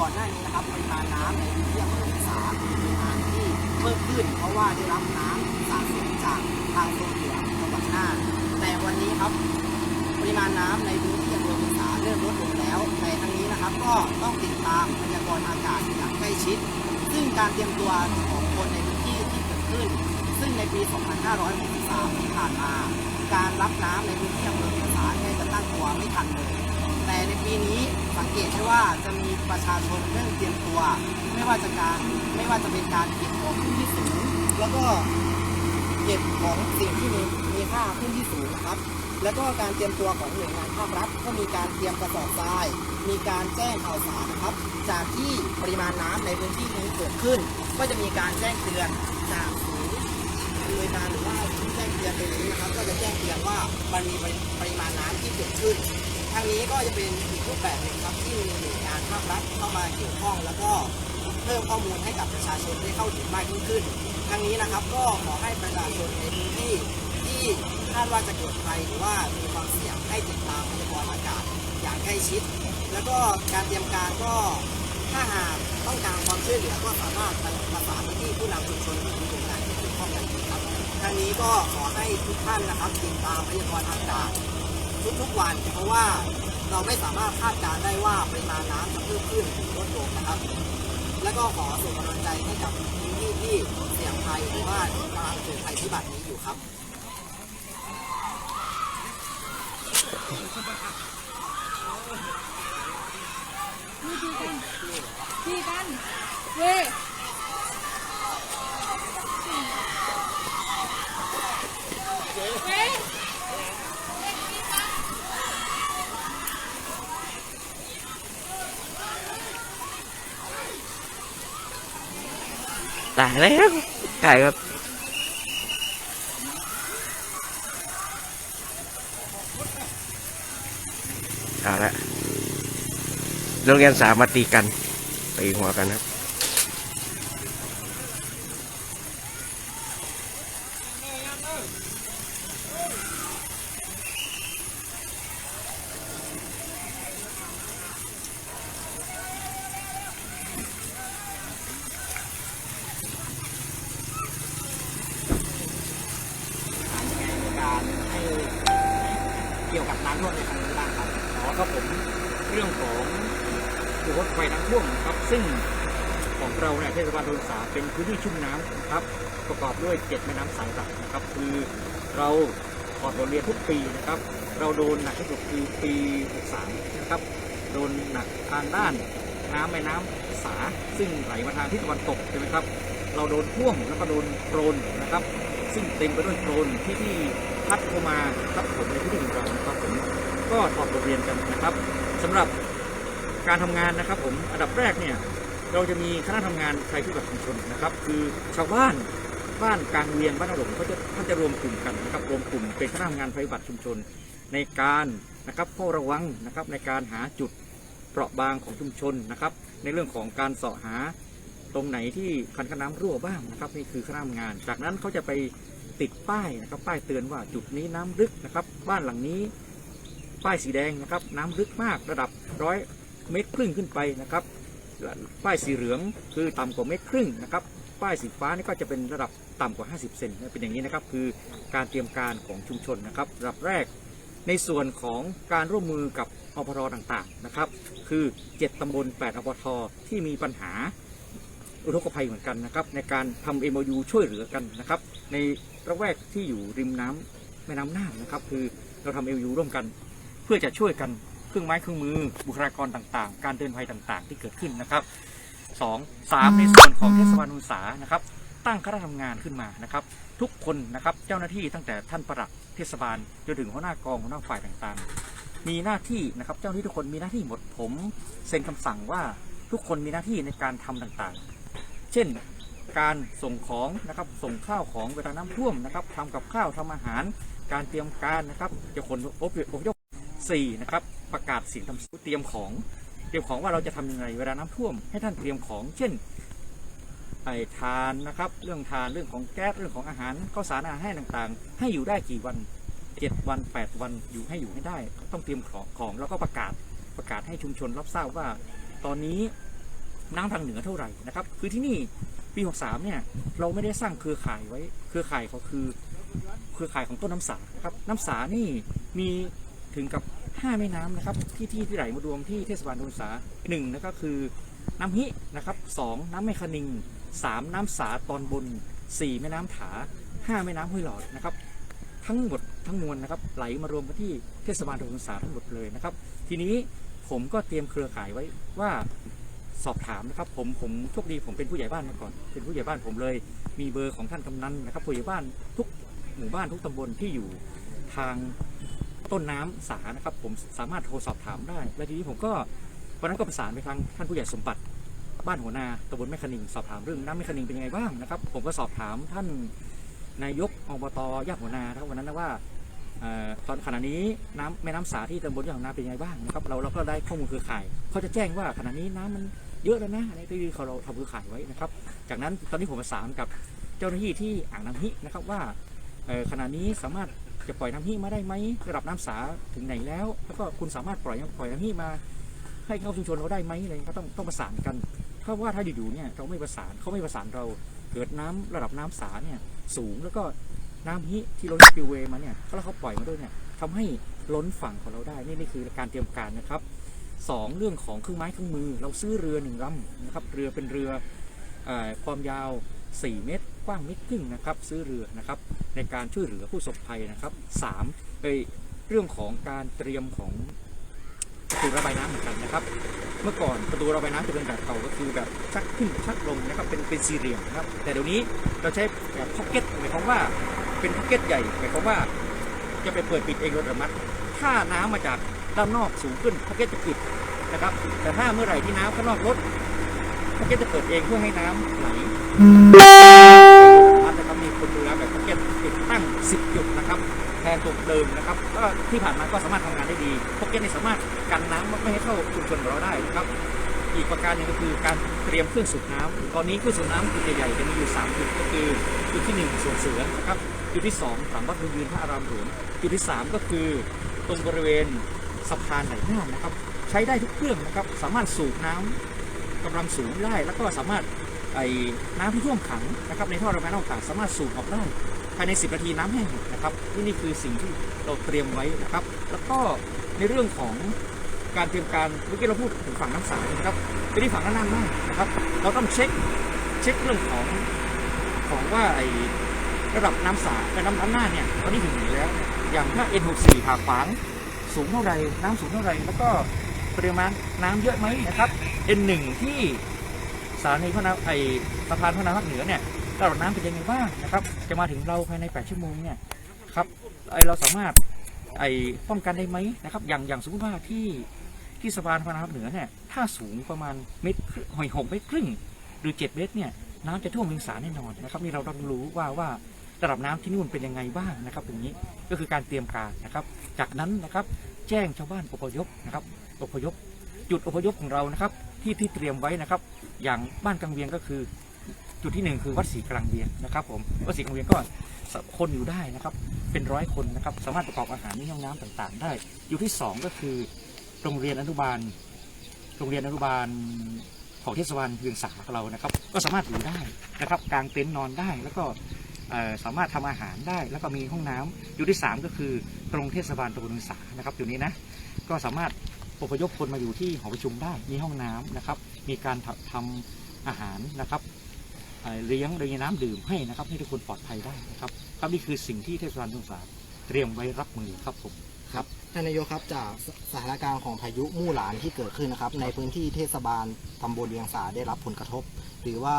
ก่อนหน้านี้นะครับปริมาณน้ำในพื้นที่อำเภออีสานมีปริมาณที่เพิ่มขึ้น เพราะว่าได้รับน้ำสะสมจากทางโซนเหนือจังหวัดน่านแต่วันนี้ครับปริมาณน้ำในพื้นที่อำเภอเมืองสาเริ่มลดลงแล้ว แต่ทั้งนี้นะครับก็ต้องติดตามพยากรณ์อากาศอย่างใกล้ชิด ซึ่งการเตรียมตัวของคนในพื้นที่ที่เกิดขึ้น ซึ่งในปี 2563 ที่ผ่านมา การรับน้ำในพื้นที่อำเภอเมืองสาแทบจะตั้งตัวไม่ทันเลย แต่ในปีนี้สังเกตได้ว่าจะมีประชาชนเริ่มเตรียมตัว ไม่ว่าจะการไม่ว่าจะเป็นการเก็บของขึ้นที่สูง แล้วก็เก็บของสิ่งที่มีมีค่าขึ้นที่สูงนะครับ แล้วก็การเตรียมตัวของหน่วยงานภาครัฐก็มีการเตรียมกระสอบทราย มีการแจ้งข่าวสารนะครับ จากที่ปริมาณน้ำในพื้นที่นี้เกิดขึ้น ก็จะมีการแจ้งเตือนจากศูนย์อำนวยการหรือว่าที่แจ้งเตือนตรงนี้นะครับ ก็จะแจ้งเตือนว่ามันมีปริมาณน้ำที่เกิดขึ้น ทางนี้ก็จะเป็นอีกรูปแบบหนึ่งครับที่มีหน่วยงานภาครัฐเข้ามาเกี่ยวข้อง แล้วก็เพิ่มข้อมูลให้กับประชาชนได้เข้าถึงมากยิ่งขึ้นทางนี้นะครับก็ขอให้ประชาชนในพื้นที่ที่คาดว่าจะเกิดภัยหรือว่ามีความเสี่ยงให้ติดตามพยากรณ์อากาศอย่างใกล้ชิด แล้วก็การเตรียมการก็ถ้าหากต้องการความช่วยเหลือก็สามารถประสานไปที่ผู้นำชุมชนหรือหน่วยงานที่เกี่ยวข้องกันครับทางนี้ก็ขอให้ทุกท่านนะครับติดตามพยากรณ์อากาศ ทุกๆวัน เพราะว่าเราไม่สามารถคาดการได้ว่าปริมาณน้ำจะเพิ่มขึ้นหรือลดลงนะครับ แล้วก็ขอส่งกำลังใจให้กับพื้นที่ที่เสี่ยงภัยหรือว่ากำลังเกิดภัยพิบัตินี้อยู่ครับนี่ดีกันดีกันเว้ ตายแล้วตายครับเอาละโรงเรียนสามมาตีกันตีหัวกันครับ การให้เกี่ยวกับน้ำท่วมในครั้งนี้บ้างครับ อ๋อครับผมเรื่องของรถไฟน้ำท่วมนะครับ ซึ่งของ เราเนี่ยเทศบาลโดนสาเป็นพื้นที่ชุ่มน้ำนะครับ ประกอบด้วยเจ็ดแม่น้ำสายหลักนะครับ คือเราถอดบทเรียนทุกปีนะครับ เราโดนหนักที่สุดคือปี63นะครับ โดนหนักทางด้านน้ำแม่น้ำสา ซึ่งไหลมาทางทิศตะวันตกใช่ไหมครับ เราโดนท่วมแล้วก็โดนโครนนะครับ ซึ่งเต็มไปด้วยโครนที่ที่พัดเข้ามาทับผมในพื้นที่ของเรานะครับผมก็ถอดบทเรียนกันนะครับสำหรับการทำงานนะครับผมอันดับแรกเนี่ย เราจะมีคณะทำงานภัยพิบัติชุมชนนะครับ คือชาวบ้านบ้านกลางเวียงบ้านอารมเขาจะท่านจะรวมกลุ่มกันนะครับรวมกลุ่มเป็นคณะทำงานภัยพิบัติชุมชน ในการนะครับเฝ้าระวังนะครับในการหาจุดเปราะบางของชุมชนนะครับ ในเรื่องของการเสาะหาตรงไหนที่คันกั้นน้ำรั่วบ้างนะครับนี่คือคณะทำงาน จากนั้นเขาจะไปติดป้ายนะครับ ป้ายเตือนว่าจุดนี้น้ำลึกนะครับ บ้านหลังนี้ ป้ายสีแดงนะครับ น้ำลึกมากระดับร้อยเมตรครึ่งขึ้นไปนะครับ ป้ายสีเหลืองคือต่ำกว่าเมตรครึ่งนะครับป้ายสีฟ้านี่ก็จะเป็นระดับต่ำกว่า 50 เซนเป็นอย่างนี้นะครับคือการเตรียมการของชุมชนนะครับระดับแรก ในส่วนของการร่วมมือกับอปทต่างๆนะครับ คือ 7 ตำบล 8อปทที่มีปัญหาอุทกภัยเหมือนกันนะครับ ในการทำ MOU ช่วยเหลือกันนะครับ ในระแวกที่อยู่ริมน้ำแม่น้ำน่านนะครับ คือเราทำ MOU ร่วมกัน เพื่อจะช่วยกัน เครื่องไม้เครื่องมือ บุคลากรต่างๆ การเตือนภัยต่างๆ ที่เกิดขึ้นนะครับสองสามในส่วนของเทศบาลอุตสาหนะครับ ตั้งคณะทำงานขึ้นมานะครับ ทุกคนนะครับเจ้าหน้าที่ตั้งแต่ท่านประหลัดเทศบาลจนถึงหัวหน้ากองหัวหน้าฝ่ายต่างๆ มีหน้าที่นะครับเจ้าหน้าที่ทุกคนมีหน้าที่หมดผมเซ็นคำสั่งว่าทุกคนมีหน้าที่ในการทำต่างๆ เช่นการส่งของนะครับส่งข้าวของเวลาน้ำท่วมนะครับทำกับข้าวทำอาหาร การเตรียมการนะครับจะขนอพยพอพยพ สี่นะครับประกาศเสียงทำเตรียมของเตรียมของว่าเราจะทำยังไงเวลาน้ำท่วม ให้ท่านเตรียมของ เช่นไอ้ทานนะครับ เรื่องทานเรื่องของแก๊สเรื่องของอาหารข้าวสารอาหารแห้งต่างๆ ให้อยู่ได้กี่วันเจ็ดวันแปดวันอยู่ให้อยู่ให้ได้ ต้องเตรียมของของแล้วก็ประกาศประกาศให้ชุมชนรับทราบว่า ตอนนี้น้ำทางเหนือเท่าไหร่นะครับ คือที่นี่ปี 63 เนี่ยเราไม่ได้สร้างเครือข่ายไว้ เครือข่ายเขาคือ เครือข่ายของต้นน้ำสาครับ น้ำสานี่มี ถึงกับ5แม่น้ำนะครับที่ที่ที่ไหลมารวมที่เทศบาลต้นสาหนึ่งนะครับคือน้ำฮินะครับสองน้ำแม่คณิงสามน้ำสาตอนบนสี่แม่น้ำถาห้าแม่น้ำห้วยหลอดนะครับ ทั้งหมดทั้งมวลนะครับ ไหลมารวมกันที่เทศบาลตำบลสาทั้งหมดเลยนะครับ ทีนี้ผมก็เตรียมเครือข่ายไว้ว่าสอบถามนะครับผมผมโชคดีผมเป็นผู้ใหญ่บ้านมาก่อน เป็นผู้ใหญ่บ้านผมเลย มีเบอร์ของท่านกำนันนะครับผู้ใหญ่บ้านทุกหมู่บ้านทุกตำบลที่อยู่ทาง ต้นน้ำสานะครับ ผมสามารถโทรสอบถามได้ และทีนี้ผมก็วันนั้นก็ประสานไปทางท่านผู้ใหญ่สมบัติบ้านหัวนาตำบลแม่คณิงสอบถามเรื่องน้ำแม่คณิงเป็นยังไงบ้างนะครับ ผมก็สอบถามท่านนายกอบตย่าหัวนาครับวันนั้นนะว่าออตอนขณะนี้น้ำแม่น้ำสาที่ตำบลยางนาเป็นยังไงบ้างนะครับเราเราก็ได้ข้อมูลเครือข่ายเขาจะแจ้งว่าขณะนี้น้ำมันเยอะแล้วนะอะไรที่เขาเราทำเครือข่ายไว้นะครับ จากนั้นตอนนี้ผมประสานกับเจ้าหน้าที่ที่อ่างน้ำฮินะครับว่าขณะนี้สามารถ จะปล่อยน้ำฮิมาได้ไหมระดับน้ำสาถึงไหนแล้ว แล้วก็คุณสามารถปล่อยปล่อยน้ำฮิมา ให้เข้าชุมชนเราได้ไหมอะไรก็ต้องต้องประสานกัน เพราะว่าถ้าอยู่ๆเนี่ยเราไม่ประสานเขาไม่ประสานเราเกิดน้ำระดับน้ำสาเนี่ยสูงแล้วก็น้ำฮิที่ล้นปิลเวย์มาเนี่ยแล้วเขาปล่อยมาด้วยเนี่ยทำให้ล้นฝั่งของเราได้นี่นี่คือการเตรียมการนะครับสองเรื่องของเครื่องไม้เครื่องมือ เราซื้อเรือหนึ่งลำนะครับเรือเป็นเรือเออความยาว 4 เมตร กว้างเมตรครึ่งนะครับซื้อเรือนะครับในการช่วยเหลือผู้ประสบภัยนะครับสามเอยเรื่องของการเตรียมของประตูระบายน้ำเหมือนกันนะครับ เมื่อก่อนประตูระบายน้ำจะเป็นแบบเก่าก็คือแบบชักขึ้นชักลงนะครับเป็นเป็นสี่เหลี่ยมนะครับ แต่เดี๋ยวนี้เราใช้แบบพ็อกเก็ตหมายความว่าเป็นพ็อกเก็ตใหญ่หมายความว่าจะไปเปิดปิดเองโดยอัตโนมัติถ้าน้ำมาจากด้านนอกสูงขึ้นพ็อกเก็ตจะปิดนะครับ แต่ถ้าเมื่อไหร่ที่น้ำข้างนอกลดพ็อกเก็ตจะเปิดเองเพื่อให้น้ำไหล ดูแลแบบพกเก็ตติดตั้ง 10 จุดนะครับแทนตัวเดิมนะครับก็ที่ผ่านมาก็สามารถทำงานได้ดีพ็อกเก็ตนี่สามารถกันน้ำไม่ให้เข้าชุมชนเราได้นะครับอีกประการหนึ่งก็คือการเตรียมเครื่องสูบน้ำตอนนี้เครื่องสูบน้ำจุดใหญ่ๆจะมีอยู่ 3 จุดก็คือจุดที่1ส่วนเสือนะครับจุดที่2หลังวัดบุญยืนพระอารามหลวงจุดที่ 3 ก็คือตรงบริเวณสะพานไหลน้ำนะครับ ใช้ได้ทุกเครื่องนะครับ สามารถสูบน้ำกำลังสูงได้ แล้วก็สามารถ ไอ้น้ำที่ท่วมขังนะครับในท่อระบายน้ำต่างสามารถสูบออกได้ภายใน 10 นาทีน้ำแห้งนะครับนี่นี่คือสิ่งที่เราเตรียมไว้นะครับ แล้วก็ในเรื่องของการเตรียมการเมื่อกี้เราพูดถึงฝั่งน้ำสายนะครับไปที่ฝั่งด้านหน้ามากนะครับ เราต้องเช็คเช็คเรื่องของของว่าไอ้ระดับน้ำสาแต่น้ำน้ำหน้าเนี่ยตอนนี้ถึงไหนแล้ว อย่างถ้า N64 หาขวางสูงเท่าไรน้ำสูงเท่าไรแล้วก็ปริมาณน้ำเยอะไหมนะครับ N1 ที่ สถานีพระนาไอสะพานพระนาภาคเหนือเนี่ยระดับน้ำเป็นยังไงบ้างนะครับ จะมาถึงเราภายใน 8 ชั่วโมงเนี่ยครับไอเราสามารถไอป้องกันได้ไหมนะครับ อย่างอย่างสมมติว่าที่ที่สะพานพระนาภาคเหนือเนี่ยถ้าสูงประมาณเมตรหอยหกเมตรครึ่งหรือ 7 เมตรเนี่ยน้ำจะท่วมถึงสาแน่นอนนะครับนี่เราต้องรู้ว่าว่าระดับน้ำที่นู่นเป็นยังไงบ้างนะครับตรงนี้ก็คือการเตรียมการนะครับ จากนั้นนะครับแจ้งชาวบ้านอพยพนะครับอพยพ จุดอพยพของเรานะครับ ที่ที่เตรียมไว้นะครับ อย่างบ้านกลางเวียงก็คือ จุดที่หนึ่งคือวัดศรีกลางเวียงนะครับผมวัดศรีกลางเวียงก็คนอยู่ได้นะครับเป็นร้อยคนนะครับสามารถประกอบอาหารในห้องน้ำต่างๆ ได้ อยู่ที่สองก็คือโรงเรียนอนุบาล โรงเรียนอนุบาลของเทศบาลเวียงสาของเรานะครับ ก็สามารถอยู่ได้นะครับกางเต็นท์นอนได้แล้วก็สามารถทำอาหารได้ แล้วก็มีห้องน้ำอยู่ที่ 3 ก็คือตรงเทศบาลตำบลเวียงสานะครับอยู่นี้นะก็สามารถ อพยพคนมาอยู่ที่หอประชุมได้มีห้องน้ำนะครับ มีการทำทำอาหารนะครับเอ่อเลี้ยงโดยมีน้ำดื่มให้นะครับ ให้ทุกคนปลอดภัยได้นะครับ ครับนี่คือสิ่งที่เทศบาลเวียงสาเตรียมไว้รับมือครับผมครับท่านนายกครับจากสสถานการณ์ของพายุมู่หลานที่เกิดขึ้นนะครับ ในพื้นที่เทศบาลตำบลเวียงสาได้รับผลกระทบ หรือว่า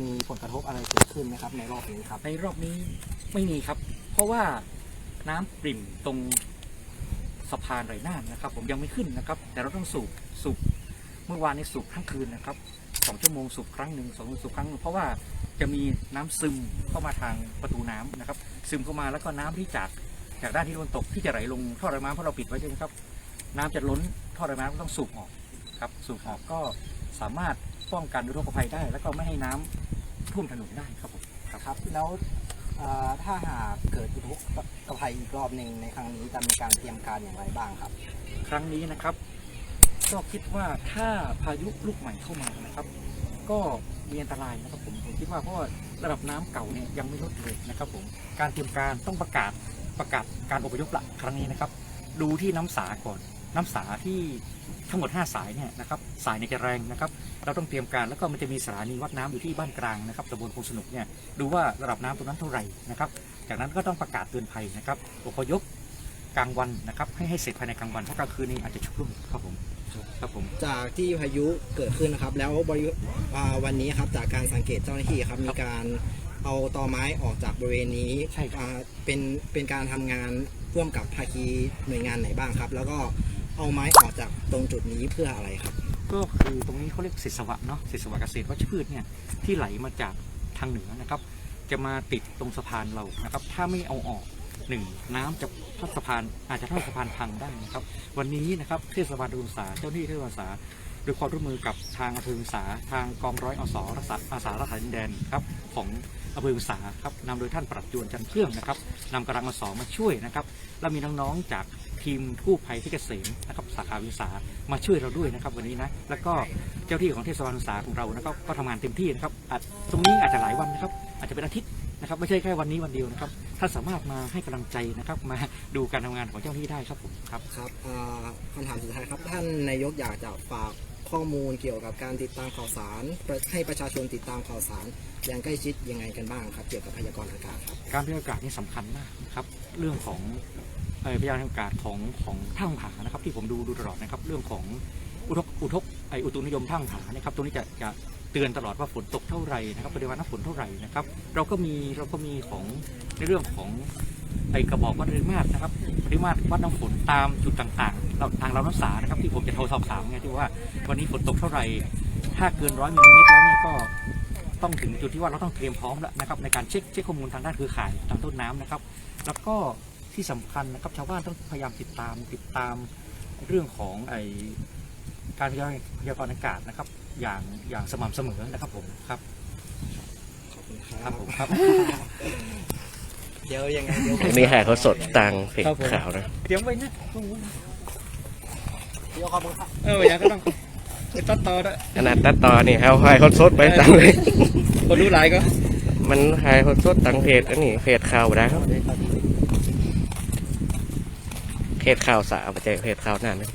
มีผลกระทบอะไรเกิดขึ้นไหมครับในรอบนี้ครับในรอบนี้ไม่มีครับ เพราะว่าน้ำปริ่มตรง สะพานไรน่านนะครับ ผมยังไม่ขึ้นนะครับ แต่เราต้องสูบสูบเมื่อวานนี้สูบทั้งคืนนะครับสองชั่วโมงสูบครั้งหนึ่งสองชั่วโมงสูบครั้งหนึ่งเพราะว่าจะมีน้ำซึมเข้ามาทางประตูน้ำนะครับ ซึมเข้ามาแล้วก็น้ำที่จากจากด้านที่ตะวันตกที่จะไหลลงท่อระบายน้ำเพราะเราปิดไว้ใช่ไหมครับ น้ำจะล้นท่อระบายน้ำก็ต้องสูบออกครับสูบออกก็สามารถป้องกันอุทกภัยได้ แล้วก็ไม่ให้น้ำท่วมถนนได้ครับผมครับแล้ว อ่อถ้าหากเกิดอุทกภัยอีกรอบหนึ่งในครั้งนี้จะมีการเตรียมการอย่างไรบ้างครับ ครั้งนี้นะครับกก็คิดว่าถ้าพายุลูกใหม่เข้ามานะครับ ก็มีอันตรายนะครับผมผมคิดว่าเพราะว่าระดับน้ำเก่าเนี่ยยังไม่ลดเลยนะครับผมการเตรียมการต้องประกาศประกาศการอพยพละครั้งนี้นะครับ ดูที่น้ำสาก่อน น้ำสาที่ทั้งหมด 5 สายเนี่ยนะครับสายในยจะแรงนะครับ เราต้องเตรียมการแล้วก็มันจะมีสถานีวัดน้ำอยู่ที่บ้านกลางนะครับตำบลคงสนุกเนี่ยดูว่าระดับน้ำตรงนั้นเท่าไหร่นะครับ จากนั้นก็ต้องประกาศเตือนภัยนะครับอพยพกลางวันนะครับให้ให้เสร็จภายในกลางวันเพราะกลางคืนนี้อาจจะชุกรุ่มครับผมครับผมจากที่พายุเกิดขึ้นนะครับ แล้วบริอ่าวันนี้ครับจากการสังเกตเจ้าหน้าที่ครับมีการเอาตอไม้ออกจากบริเวณนี้ใช่ครับอ่าเป็นเป็นการทำงานร่วมกับภาคีหน่วยงานไหนบ้างครับ แล้วก็ เอาไม้ออกจากตรงจุดนี้เพื่ออะไรครับ ก็คือตรงนี้เขาเรียกศิษวะเนาะศิษวะเกษตรวัชพืชเนี่ยที่ไหลมาจากทางเหนือนะครับ จะมาติดตรงสะพานเรานะครับ ถ้าไม่เอาออกหนึ่งน้ำจะพัดสะพานอาจจะทำให้สะพานพังได้นะครับ วันนี้นะครับเทศบาลดงสาเจ้าหน้าที่เทศบาลดงสาโดยความร่วมมือกับทางอำเภอดงสาทางกองร้อยอสรักษาอาสารักษาดินแดนครับของอำเภอดงสาครับนำโดยท่านปรัดจวนจันเครื่องนะครับนำกำลังอสมาช่วยนะครับ แล้วมีน้องๆจาก ทีมกู้ภัยที่เกษมนะครับสาขาวิสามาช่วยเราด้วยนะครับ วันนี้นะแล้วก็เจ้าที่ของเทศบาลดงสาของเรานะครับก็ทำงานเต็มที่นะครับอาจตรงนี้อาจจะหลายวันนะครับ อาจจะเป็นอาทิตย์นะครับ ไม่ใช่แค่วันนี้วันเดียวนะครับถ้าสามารถมาให้กำลังใจนะครับ มาดูการทำงานของเจ้าหน้าที่ได้ครับผมครับครับอ่าคำถามสุดท้ายครับ ท่านนายกอยากจะฝากข้อมูลเกี่ยวกับการติดตามข่าวสารประให้ประชาชนติดตามข่าวสารอย่างใกล้ชิดยังไงกันบ้างครับ เกี่ยวกับพยากรณ์อากาศครับการพยากรณ์อากาศนี่สำคัญมากนะครับ เรื่องของเอ่อ พยากรณ์อากาศของของท่างผานะครับ ที่ผมดูดูตลอดนะครับ เรื่องของอุทกอุทกไออุตุนิยมท่างผานะครับตรงนี้จะจะเตือนตลอดว่าฝนตกเท่าไหร่นะครับปริมาณน้ำฝนเท่าไหร่นะครับ เราก็มีเราก็มีของในเรื่องของไอกระบอกวัดปริมาตรนะครับปริมาตรวัดน้ำฝนตามจุดต่างๆเราทางเราน้ำสานะครับ ที่ผมจะโทรสอบถามไงที่ว่าวันนี้ฝนตกเท่าไหร่ถ้าเกินร้อยมิลลิเมตรแล้วเนี่ยก็ต้องถึงจุดที่ว่าเราต้องเตรียมพร้อมแล้วนะครับในการเช็คเช็คข้อมูลทางด้านเครือข่ายทางต้นน้ำนะครับ แล้วก็ ที่สำคัญนะครับชาวบ้านต้องพยายามติดตามติดตามเรื่องของไอการพยากรณ์พยากรณ์อากาศนะครับ อย่างอย่างสม่ำเสมอนะครับผมครับขอบคุณคครัรับบผมครับเดี๋ยวยังไงเดี๋ยวผมอันนี้ถ่ายเขาสดต่างเพจครับผมข่าวนะเตรียมไว้นะเดี๋ยวขอบคุณครับเอออย่างก็ต้องไปตัดต่อด้วยขนาดตัดต่อนี่เขาถ่ายเขาสดไปต่างเลยคนรู้หลายก็ มันถ่ายเขาสดต่างเพจอันนี้เพจข่าวบ่ได้ครับ เพจข่าวสาวไปเจอเพจข่าวนั่นเลย